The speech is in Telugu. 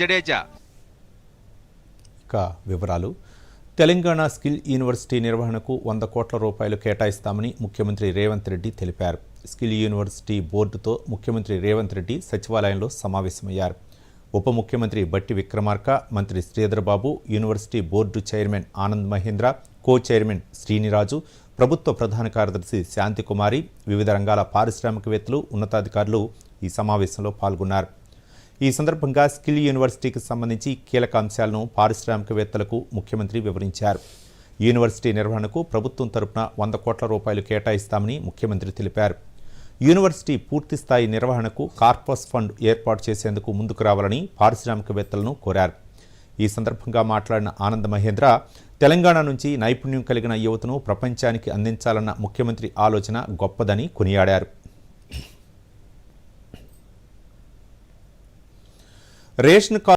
జడేజా. ఇక వివరాలు. తెలంగాణ స్కిల్ యూనివర్సిటీ నిర్వహణకు వంద కోట్ల రూపాయలు కేటాయిస్తామని ముఖ్యమంత్రి రేవంత్ రెడ్డి తెలిపారు. స్కిల్ యూనివర్సిటీ బోర్డుతో ముఖ్యమంత్రి రేవంత్ రెడ్డి సచివాలయంలో సమావేశమయ్యారు. ఉప ముఖ్యమంత్రి బట్టి విక్రమార్క మంత్రి Sridhar Babu university board chairman Anand Mahindra co chairman Srini Raju ప్రభుత్వ ప్రధాన కార్యదర్శి శాంతికుమారి వివిధ రంగాల పారిశ్రామికవేత్తలు ఉన్నతాధికారులు ఈ సమావేశంలో పాల్గొన్నారు. ఈ సందర్భంగా స్కిల్ యూనివర్సిటీకి సంబంధించి కీలక అంశాలను పారిశ్రామికవేత్తలకు ముఖ్యమంత్రి వివరించారు. యూనివర్సిటీ నిర్వహణకు ప్రభుత్వం తరపున వంద కోట్ల రూపాయలు కేటాయిస్తామని ముఖ్యమంత్రి తెలిపారు. యూనివర్సిటీ పూర్తిస్థాయి నిర్వహణకు కార్పస్ ఫండ్ ఏర్పాటు చేసేందుకు ముందుకు రావాలని పారిశ్రామికవేత్తలను కోరారు. ఈ సందర్భంగా మాట్లాడిన ఆనంద్ మహేంద్ర తెలంగాణ నుంచి నైపుణ్యం కలిగిన యువతను ప్రపంచానికి అందించాలన్న ముఖ్యమంత్రి ఆలోచన గొప్పదని కొనియాడారు. Ration card